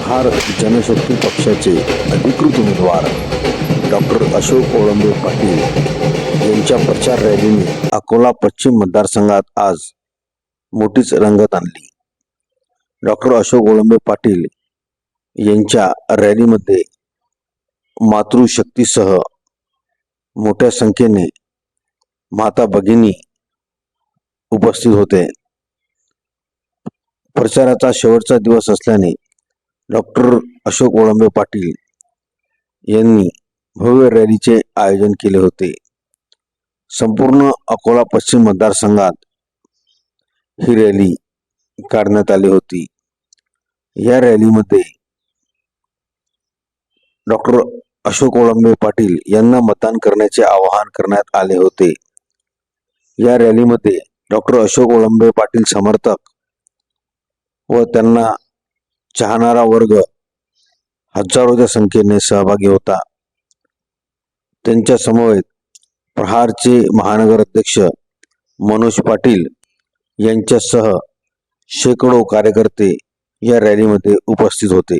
जनशक्ती पक्षाचे अधिकृत उमेदवार डॉक्टर अशोक कोळंबे पाटील यांच्या प्रचार रॅलीने अकोला पश्चिम मतदारसंघात आज मोठीच रंगत आणली. डॉक्टर अशोक कोळंबे पाटील यांच्या रॅलीमध्ये मातृशक्तीसह मोठ्या संख्येने माता भगिनी उपस्थित होते. प्रचाराचा शेवटचा दिवस असल्याने डॉक्टर अशोक वळंबे पाटील यांनी भव्य रॅलीचे आयोजन केले होते. संपूर्ण अकोला पश्चिम मतदारसंघात ही रॅली काढण्यात आली होती. या रॅलीमध्ये डॉक्टर अशोक ओळंबे पाटील यांना मतदान करण्याचे आवाहन करण्यात आले होते. या रॅलीमध्ये डॉक्टर अशोक ओळंबे पाटील समर्थक व त्यांना चाहणारा वर्ग हजारोच्या संख्येने सहभागी होता. त्यांच्या समवेत प्रहारचे महानगर अध्यक्ष मनोज पाटील यांच्यासह शेकडो कार्यकर्ते या रॅलीमध्ये उपस्थित होते.